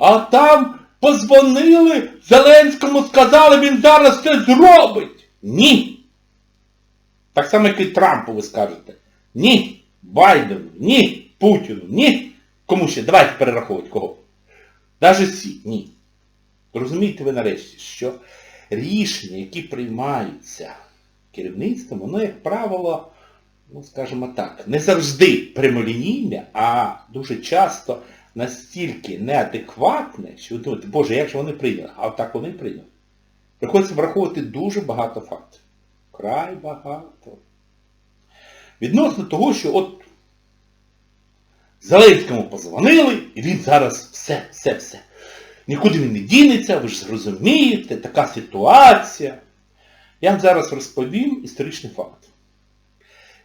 А там позвонили Зеленському, сказали, він зараз це зробить. Ні. Так само, як і Трампу ви скажете. Ні. Байдену, ні. Путіну, ні. Кому ще? Давайте перераховувати кого. Даже всі, ні. Розумієте ви нарешті, що рішення, які приймаються керівництвом, воно, як правило, ну, скажімо так, не завжди прямолінійне, а дуже часто настільки неадекватне, що ви думаєте, боже, як же вони прийняли? А так вони прийняли. Приходиться враховувати дуже багато фактів. Край багато. Відносно того, що от Зеленському позвонили, і він зараз все, все, все. Нікуди він не дінеться, ви ж зрозумієте, така ситуація. Я вам зараз розповім історичний факт.